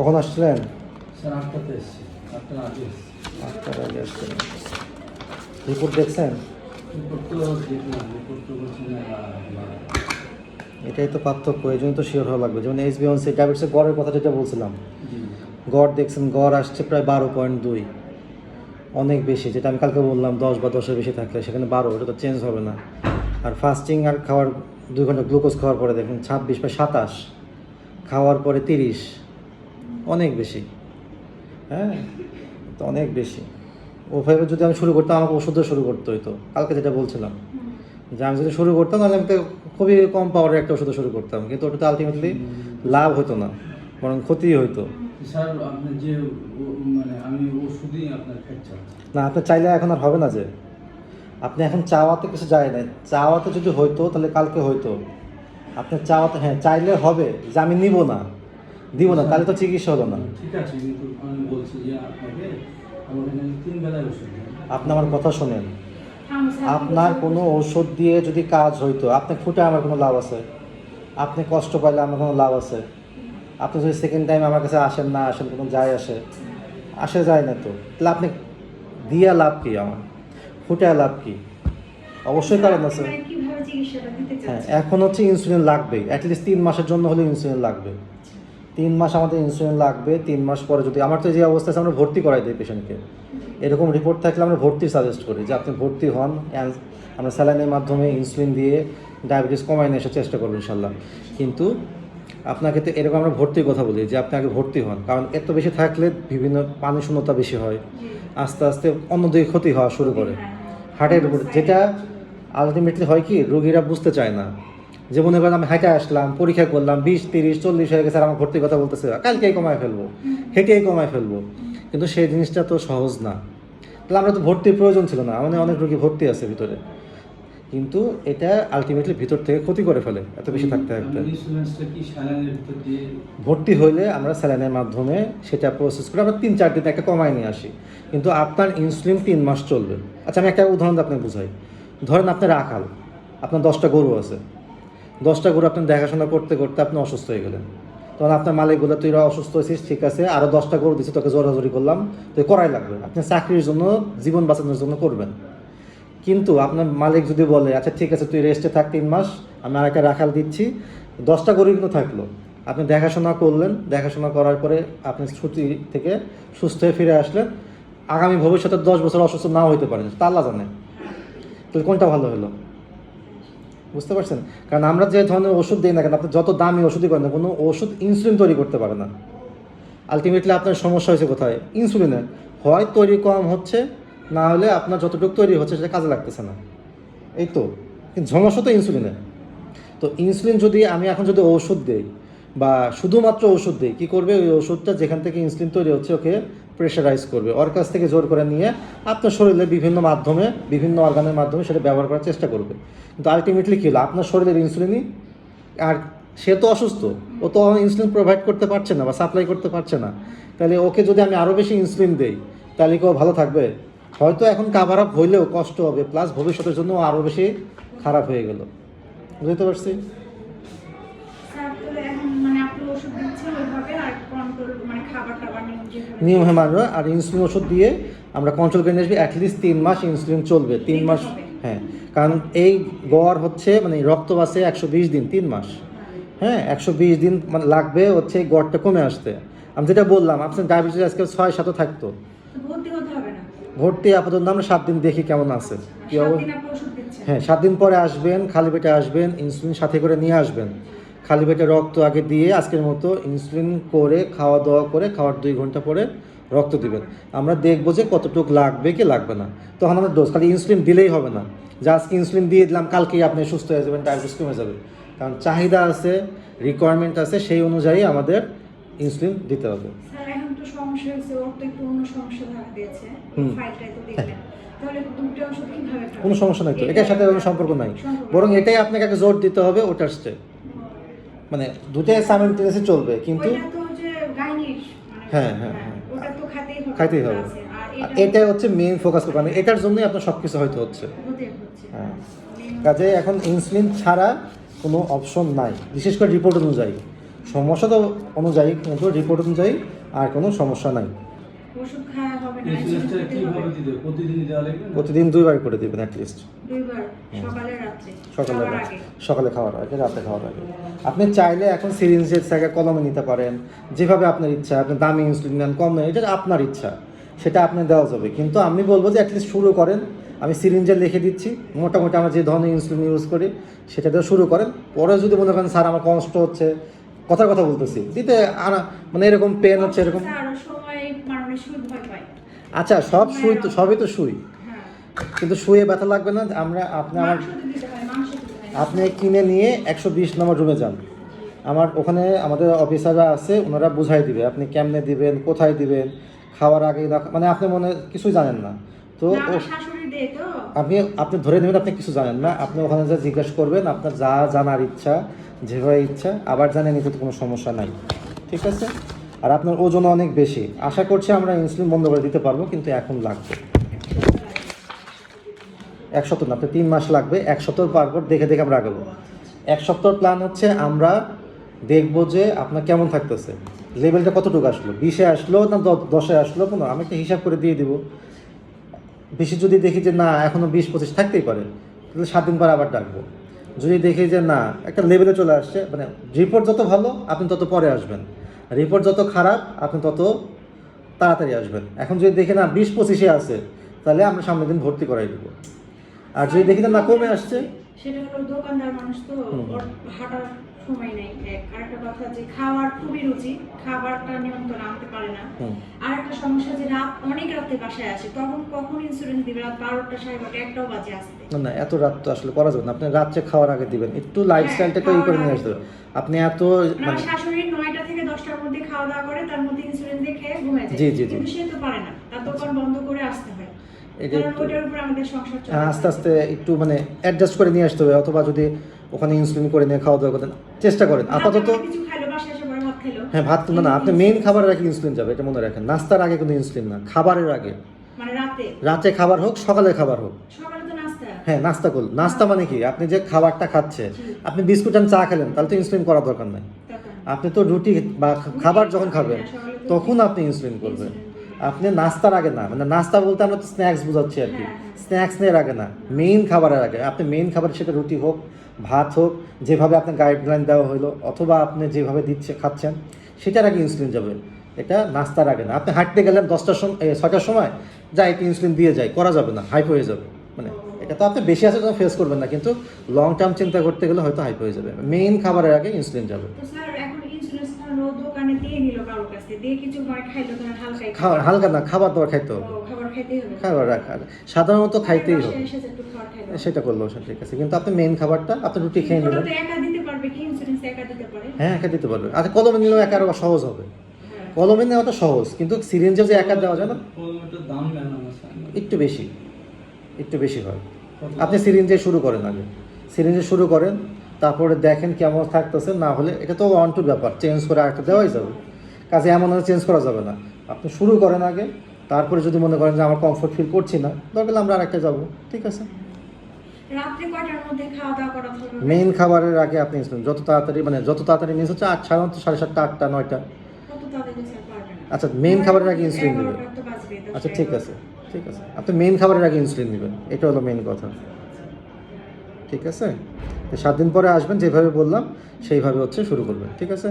কখন আসছিলেন? স্যার আটটাতে এসছি। আটটার আগে আটটার আগে আসছিলেন। রিপোর্ট দেখছেন? রিপোর্ট তো দেখলাম রিপোর্ট তো বলছি এটাই তো পার্থক্য এই জন্য তো শিওর হওয়া লাগবে। যেমন এস এইচ বিওনসি ডায়াবেটিসের গড়ের কথা যেটা বলছিলাম। গড় দেখছেন গড় আসছে প্রায় বারো পয়েন্ট দুই। অনেক বেশি যেটা আমি কালকে বললাম দশ বা দশের বেশি থাকলে সেখানে বারো এটা তো চেঞ্জ হবে না। আর ফাস্টিং আর খাওয়ার দুই ঘণ্টা গ্লুকোজ খাওয়ার পরে দেখুন ছাব্বিশ বা সাতাশ খাওয়ার পরে তিরিশ। অনেক বেশি। হ্যাঁ? তো অনেক বেশি। ওভাবে যদি আমি শুরু করতাম আমাকে ওষুধও শুরু করতে হতো কালকে যেটা বলছিলাম যে আমি যদি শুরু করতাম তাহলে আমি তো খুবই কম পাওয়ারের একটা ওষুধ শুরু করতাম। কিন্তু ওটাতে আলটিমেটলি লাভ হতো না বরং ক্ষতি হতো স্যার আপনি যে মানে আমি ওষুধই আপনার খাচ্ছি না আপনি চাইলে এখন আর হবে না যে। আপনি এখন চাওয়াতে কিছু যায় না চাওয়াতে যদি হইতো তাহলে কালকে হইতো। আপনি চাওয়াতে হ্যাঁ চাইলে হবে যে আমি নিব না। দিব না তাহলে তো চিকিৎসা হলো না। ঠিক আছে কিন্তু আমি বলছি যে আপনাকে তিন বেলায় ওষুধ আপনি আমার কথা শোনেন। আপনার কোনো ঔষধ দিয়ে যদি কাজ হইতো আপনি ফুটে আমার কোনো লাভ আছে? আপনি কষ্ট পাইলে আমার কোনো লাভ আছে? আপনি যদি সেকেন্ড টাইম আমার কাছে আসেন না আসেন কোনো যায় আসে? আসে যায় না তো। তাহলে আপনি দিয়া লাভ কি আমার? ফুটে লাভ কি? অবশ্যই কারণ আছে। মানে কীভাবে চিকিৎসাটা দিতে হ্যাঁ এখন হচ্ছে ইনসুলিন লাগবেই। অ্যাটলিস্ট তিন মাসের জন্য হলে ইনসুলিন লাগবে। তিন মাস আমাদের ইনসুলিন লাগবে তিন মাস পরে যদি আমার তো যে অবস্থা আছে আমরা ভর্তি করাই দিই পেশেন্টকে এরকম রিপোর্ট থাকলে আমরা ভর্তি সাজেস্ট করি যে আপনি ভর্তি হন আমরা স্যালাইনের মাধ্যমে ইনসুলিন দিয়ে ডায়াবেটিস কমায় নিয়ে আসার চেষ্টা করব ইনশাল্লাহ কিন্তু আপনাকে তো এরকম আমরা ভর্তির কথা বলি যে আপনি আগে ভর্তি হন কারণ এত বেশি থাকলে বিভিন্ন পানি শূন্যতা বেশি হয় আস্তে আস্তে অন্যদিকে ক্ষতি হওয়া শুরু করে। হার্টের উপর যেটা আলটিমেটলি হয় কি রোগীরা বুঝতে চায় না। যে মনে করেন আমি হাঁটে আসলাম পরীক্ষা করলাম বিশ তিরিশ চল্লিশ হয়ে গেছে আর আমার ভর্তির কথা বলতেছে কালকেই কমায় ফেলব হেঁটেই কমায় ফেলব। কিন্তু সেই জিনিসটা তো সহজ না। তাহলে আমরা তো ভর্তির প্রয়োজন ছিল না আমাদের অনেক রোগী ভর্তি আছে ভিতরে। কিন্তু এটা আলটিমেটলি ভিতর থেকে ক্ষতি করে ফেলে এত বেশি থাকতে থাকতে। ইনসুরেন্সটা কি স্যালাইনের ভিতর দিয়ে ভর্তি হইলে আমরা স্যালাইনের মাধ্যমে সেটা প্রসেস করে আমরা তিন চার দিন একটা কমায় নিয়ে আসি। কিন্তু আপনার ইনসুলিন তিন মাস চলবে। আচ্ছা আমি একটা উদাহরণ দিয়ে আপনাকে বুঝাই। ধরেন আপনার আকাল আপনার দশটা গরু আছে। দশটা গরু আপনি দেখাশোনা করতে করতে আপনি অসুস্থ হয়ে গেলেন। তখন আপনার মালিক বলে তুই অসুস্থ হয়েছিস, ঠিক আছে আরও দশটা গরু দিচ্ছি তোকে জোরাজোরি করলাম, তুই করাই লাগবে। আপনি চাকরির জন্য, জীবন বাঁচানোর জন্য করবেন। কিন্তু আপনার মালিক যদি বলে আচ্ছা ঠিক আছে, তুই রেস্টে থাক তিন মাস, আমি আর একটা রাখাল দিচ্ছি। দশটা গরু কিন্তু থাকল। আপনি দেখাশোনা করলেন, দেখাশোনা করার পরে আপনি ছুটি থেকে সুস্থ হয়ে ফিরে আসলেন। আগামী ভবিষ্যতে দশ বছর অসুস্থ নাও হইতে পারেন তা আল্লাহ জানে তাহলে কোনটা ভালো হলো? বুঝতে পারছেন? কারণ আমরা যে ধরনের ওষুধ দিই না কেন, আপনি যত দামি ওষুধই করেন না কোনো ওষুধ ইনসুলিন তৈরি করতে পারে না। আলটিমেটলি আপনার সমস্যা হয়েছে কোথায়? ইনসুলিনের হয় তৈরি কম হচ্ছে, না হলে আপনার যতটুকু তৈরি হচ্ছে সেটা কাজে লাগতেছে না। এই তো। সমস্যা তো ইনসুলিনের তো ইনসুলিন যদি আমি এখন যদি ওষুধ দিই, বা শুধুমাত্র ওষুধ দিই, কী করবে? ওই ওষুধটা যেখান থেকে ইনসুলিন তৈরি হচ্ছে, ওকে প্রেশারাইজ করবে। ওর কাছ থেকে জোর করে নিয়ে আপনার শরীরে বিভিন্ন মাধ্যমে, বিভিন্ন অর্গানের মাধ্যমে সেটা ব্যবহার করার চেষ্টা করবে। কিন্তু আলটিমেটলি কী হলো? আপনার শরীরের ইনসুলিনই আর সে তো অসুস্থ, ও তো ইনসুলিন প্রোভাইড করতে পারছে না বা সাপ্লাই করতে পারছে না। তাহলে ওকে যদি আমি আরও বেশি ইনসুলিন দেই, তাহলে কি ও ভালো থাকবে? হয়তো এখন কাভার আপ হইলেও কষ্ট হবে প্লাস ভবিষ্যতের জন্য আরও বেশি খারাপ হয়ে গেল। বুঝতে পারছি স্যার তাহলে এখন মানে আপনি ওষুধ দিচ্ছেন ওইভাবে আর কন্ট্রোল মানে খাবার নিয়ম যেভাবে হ্যাঁ আর ইনসুলিন ওষুধ দিয়ে আমরা কন্ট্রোল করে নিয়ে আসবি অ্যাটলিস্ট তিন মাস ইনসুলিন চলবে। তিন মাস হ্যাঁ কারণ এই গড় হচ্ছে মানে রক্ত বাসে একশো বিশ দিন তিন মাস। হ্যাঁ একশো বিশ দিন মানে লাগবে হচ্ছে গড়টা কমে আসতে। আমি যেটা বললাম আপনার ডায়াবেটিস আজকে ছয় সাতও থাকতো। ভর্তি আপাতত আমরা সাত দিন দেখি কেমন আছে। কি অবস্থা হ্যাঁ সাত দিন পরে আসবেন খালি পেটে আসবেন ইনসুলিন সাথে করে নিয়ে আসবেন। খালি পেটে রক্ত আগে দিয়ে আজকের মতো ইনসুলিন করে খাওয়া দাওয়া করে খাওয়ার দুই ঘণ্টা পরে রক্ত দিবেন। আমরা দেখব যে কতটুকু লাগবে কি লাগবে না। তখন আমাদের ডোজ খালি ইনসুলিন দিলেই হবে না। যে আজকে ইনসুলিন দিয়ে দিলাম কালকেই আপনি সুস্থ হয়ে যাবেন ডায়াবেটিস কমে যাবে। কারণ চাহিদা আছে রিকোয়ারমেন্ট আছে সেই অনুযায়ী আমাদের ইনসুলিন দিতে হবে? কোনো সমস্যা নাই তো এটার সাথে কোনো সম্পর্ক নাই। বরং এটাই আপনাকে আগে জোর দিতে হবে ওটার স্টে মানে দুটাই সাইমেন্টেনিয়াসলি চলবে কিন্তু মানে হ্যাঁ, হ্যাঁ, হ্যাঁ। খাইতেই হবে আছে। আর আর এটা এটা হচ্ছে মেইন ফোকাস মানে এটার জন্যই আপনার সব কিছু হয়তো হচ্ছে। হচ্ছে। হ্যাঁ। কাজে এখন ইনসুলিন ছাড়া কোনো অপশন নাই। বিশেষ করে রিপোর্ট অনুযায়ী। সমস্যা তো অনুযায়ী কিন্তু রিপোর্ট অনুযায়ী আর কোনো সমস্যা নাই। ওষুধ খাওয়া হবে না কীভাবে দিতে হবে? দেওয়া লাগবে প্রতিদিন দুইবার করে দিবেন অ্যাটলিস্ট দুইবার সকালে সকালে খাওয়ার আগে। সকালে খাওয়ার আগে রাতে খাওয়ার আগে। আপনি চাইলে এখন সিরিঞ্জের জায়গায় কলমে নিতে পারেন। যেভাবে আপনার ইচ্ছা আপনি দামি ইনসুলিন নেন কম নেন এটা আপনার ইচ্ছা। সেটা আপনি দেওয়া যাবে। কিন্তু আমি বলব যে অ্যাটলিস্ট শুরু করেন। আমি সিরিঞ্জে লিখে দিচ্ছি। মোটামুটি আমরা যে ধরনের ইনসুলিন ইউজ করি সেটা দিয়ে শুরু করেন। পরে যদি মনে করেন স্যার আমার কষ্ট হচ্ছে কথার কথা বলতেছি। দিতে আনা মানে এরকম পেন হচ্ছে এরকম ভয় আচ্ছা সব সুই তো সবই তো সুই হ্যাঁ। কিন্তু শুয়ে ব্যথা লাগবে না আমরা আপনি আমার আপনি কিনে নিয়ে একশো বিশ নম্বর রুমে যান। আমার ওখানে আমাদের অফিসাররা আছে ওনারা বুঝাই দিবে আপনি কেমনে দিবেন কোথায় দিবেন খাওয়ার আগে মানে আপনি মনে কিছুই জানেন না। তো আপনি আপনি ধরে নেবেন আপনি কিছু জানেন না আপনি ওখানে যা জিজ্ঞেস করবেন আপনার যা জানার ইচ্ছা যেভাবে ইচ্ছা আবার জানেন এতে কোনো সমস্যা নাই। ঠিক আছে? আর আপনার ওজন অনেক বেশি। আশা করছি আমরা ইনসুলিন বন্ধ করে দিতে পারব, কিন্তু এখন লাগবে। এক সপ্তাহ না তিন মাস লাগবে, এক সপ্তাহ পর দেখে দেখে আমরা আগাবো। এক সপ্তাহ প্ল্যান হচ্ছে আমরা দেখব যে আপনার কেমন থাকতেছে। লেভেলটা কতটুকু আসলো? বিশে আসলো না দশে আসলো? কোনো, আমি একটা হিসাব করে দিয়ে দিব। বেশি যদি দেখি যে না এখনও বিশ পঁচিশ থাকতেই পারে, তাহলে সাত দিন পর আবার ডাকবো। যদি দেখি যে না, একটা লেভেলে চলে আসছে মানে রিপোর্ট যত ভালো, আপনি তত পরে আসবেন। রিপোর্ট যত খারাপ আপনি তত তাড়াতাড়ি আসবেন। এখন যদি দেখি না বিশ পঁচিশে আছে তাহলে আমরা সামনের দিন ভর্তি করাই দেবো। আর যদি দেখি না কমে আসছে সেটা হলো দোকানদার মানুষ তো হাঁটার সময় নেই। এক আরেকটা কথা যে খাওয়ার খুবই রুচি খাবারটা নিয়ন্ত্রণ আনতে পারে না। আর একটা সমস্যা যে রাত অনেক রাতে বাসায় আসে তখন কখন ইন্স্যুরেন্স দিবে? রাত বারোটা সাড়ে বারোটা একটাও বাজে আসতে। না না এত রাত তো আসলে করা যাবে না। আপনি রাত্রে খাওয়ার আগে দিবেন। একটু লাইফস্টাইলটা একটু ই করে নিয়ে আসতে আপনি এত মানে শাশুড়ি নয়টা থেকে দশটার মধ্যে খাওয়া দাওয়া করে তার মধ্যে ইন্স্যুরেন্স দিয়ে খেয়ে ঘুমিয়ে যায়। জি, জি, জি। সে তো পারে না। তার দোকান বন্ধ করে আসতে হয়। হ্যাঁ, আস্তে আস্তে একটু মানে অ্যাডজাস্ট করে নিয়ে আসতে হবে। অথবা যদি ওখানে ইনসুলিন করে নিয়ে খাওয়া দাওয়া করেন চেষ্টা করেন। আপাতত হ্যাঁ ভাত না না আপনি মেইন খাবারের আগে ইনসুলিন যাবে এটা মনে রাখেন। নাস্তার আগে কোনো ইনসুলিন না খাবারের আগে। মানে রাতে? খাবার হোক সকালে খাবার হোক। হ্যাঁ নাস্তা করুন। নাস্তা মানে কি? আপনি যে খাবারটা খাচ্ছে আপনি বিস্কুট আর চা খেলেন তাহলে তো ইনসুলিন করার দরকার নাই। আপনি তো রুটি বা খাবার যখন খাবেন, তখন আপনি ইনসুলিন করবেন। আপনি নাস্তার আগে না মানে নাস্তা বলতে আমরা তো স্ন্যাক্স বোঝাচ্ছি আর কি। স্ন্যাক্স নেওয়ার আগে না মেইন খাবারের আগে। আপনি মেইন খাবার সেটা রুটি হোক, ভাত হোক, যেভাবে আপনার গাইডলাইন দেওয়া হলো অথবা আপনি যেভাবে দিচ্ছে, খাচ্ছেন, সেটার আগে ইনসুলিন যাবে। এটা নাস্তার আগে না। আপনি হাঁটতে গেলেন দশটার সময় ছয়টার সময়, যা একটু ইনসুলিন দিয়ে যায়, করা যাবে না হাইপ হয়ে যাবে। মানে এটা তো আপনি বেশি তখন ফেস করবেন না, কিন্তু লং টার্ম চিন্তা করতে গেলে হয়তো হাইপ হয়ে যাবে। মেইন খাবারের আগে ইনসুলিন যাবে তো স্যার এখন ইন্স্যুরেন্স দোকানে দিয়ে নিল কারোর দিয়ে কিছু মানে খাইলো তোমার হালকা খাবার হালকা না খাবার দাবার খাইতে? হবে খাবার খাইতেই হবে। খাবার রাখা সাধারণত খাইতেই হবে। সেটা করল ঠিক আছে। কিন্তু আপনি মেইন খাবারটা আপনি রুটি খেয়ে নিলেন তো একা দিতে পারবে কি? ইন্স্যুরেন্স একা দিতে পারে? হ্যাঁ একা দিতে পারবে। আচ্ছা কলমে নিলেও একা আরও সহজ হবে। হ্যাঁ। কলমে নেওয়াটা সহজ কিন্তু সিরিঞ্জে যে একা দেওয়া যায় না? একটু বেশি একটু বেশি হয়। আপনি সিরিঞ্জে শুরু করেন আগে। সিরিঞ্জে শুরু করেন তারপরে দেখেন কেমন থাকতেছে না হলে এটা তো ওয়ান টু ব্যাপার চেঞ্জ করে আরেকটা দেওয়াই যাবে। কাজে এমন চেঞ্জ করা যাবে না। আপনি শুরু করেন আগে তারপরে যদি মনে করেন যে আমার কমফোর্ট ফিল করছি না দরকার আমরা আরেকটা যাব ঠিক আছে? মেইন খাবারের আগে আপনি যত তাড়াতাড়ি মানে যত তাড়াতাড়ি মিস হচ্ছে আট সাধারণত সাড়ে সাতটা আটটা নয়টা। আচ্ছা মেইন খাবারের আগে ইনসুলিন নেবেন। আচ্ছা ঠিক আছে ঠিক আছে। আপনি মেইন খাবারের আগে ইনসুলিন নেবেন এটা হলো মেইন কথা। ঠিক আছে? সাত দিন পরে আসবেন যেভাবে বললাম সেইভাবে হচ্ছে শুরু করবেন ঠিক আছে?